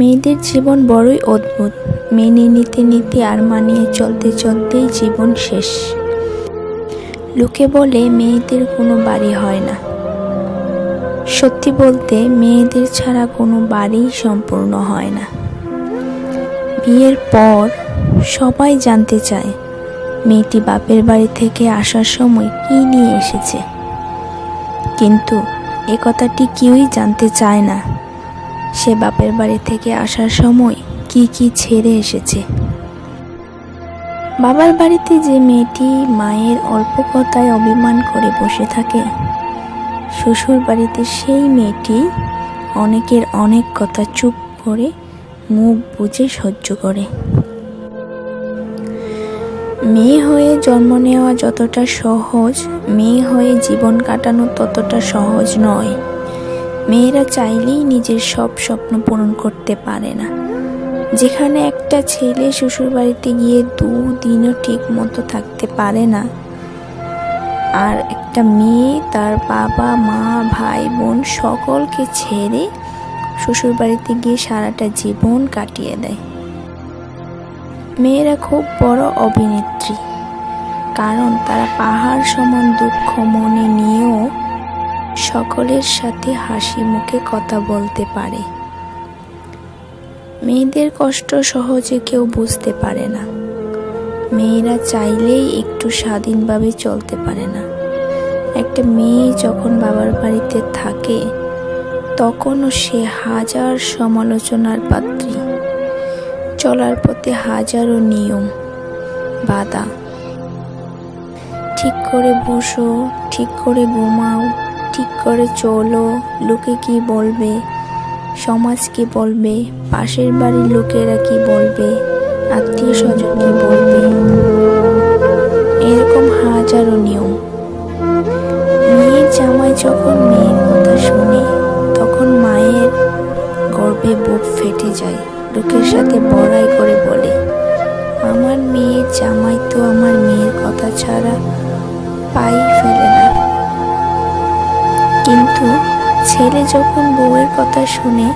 মেয়েদের জীবন বড়ই অদ্ভুত। মেনে নিতে নিতে আর মানিয়ে চলতে চলতেই জীবন শেষ। লোকে বলে, মেয়েদের কোনো বাড়ি হয় না। সত্যি বলতে, মেয়েদের ছাড়া কোনো বাড়ি সম্পূর্ণ হয় না। বিয়ের পর সবাই জানতে চায়, মেয়েটি বাপের বাড়ি থেকে আসার সময় কী নিয়ে এসেছে। কিন্তু এ কথাটি কেউই জানতে চায় না। সে বাপের বাড়ি থেকে আসার সময় কি কি ছেড়ে এসেছে। বাবার বাড়িতে যে মেয়েটি মায়ের অল্প কথায় অভিমান করে বসে থাকে, শ্বশুর বাড়িতে সেই মেয়েটি অনেকের অনেক কথা চুপ করে মুখ বুজে সহ্য করে। মেয়ে হয়ে জন্ম নেওয়া যতটা সহজ, মেয়ে হয়ে জীবন কাটানো ততটা সহজ নয়। মেয়েরা চাইলেই নিজের সব স্বপ্ন পূরণ করতে পারে না। যেখানে একটা ছেলে শ্বশুরবাড়িতে গিয়ে দুদিনও ঠিক মতো থাকতে পারে না, আর একটা মেয়ে তার বাবা, মা, ভাই, বোন সকলকে ছেড়ে শ্বশুরবাড়িতে গিয়ে সারাটা জীবন কাটিয়ে দেয়। মেয়েরা খুব বড় অভিনেত্রী, কারণ তারা পাহাড় সমান দুঃখ মনে নিয়েও সকলের সাথে হাসি মুখে কথা বলতে পারে। মেয়েদের কষ্ট সহজে কেউ বুঝতে পারে না। মেয়েরা চাইলেই একটু স্বাধীনভাবে চলতে পারে না। একটা মেয়ে যখন বাবার বাড়িতে থাকে, তখনও সে হাজার সমালোচনার পাত্রী। চলার পথে হাজারো নিয়ম, বাধা। ঠিক করে বসো, ঠিক করে ঘুমাও ঠিক করে চলো। লোকে কি বলবে? সমাজ কি বলবে? পাশের বাড়ির লোকেরা কি বলবে? আত্মীয় স্বজন কি বলবে? এরকম হাজারো নিয়ম। মেয়ের জামাই যখন মেয়ের কথা শুনে, তখন মায়ের গর্বে বুক ফেটে যায়। লোকের সাথে বড়াই করে বলে, আমার মেয়ের জামাই তো আমার মেয়ের কথা ছাড়া পাই কিন্তু ছেলে যখন বউয়ের কথা শুনে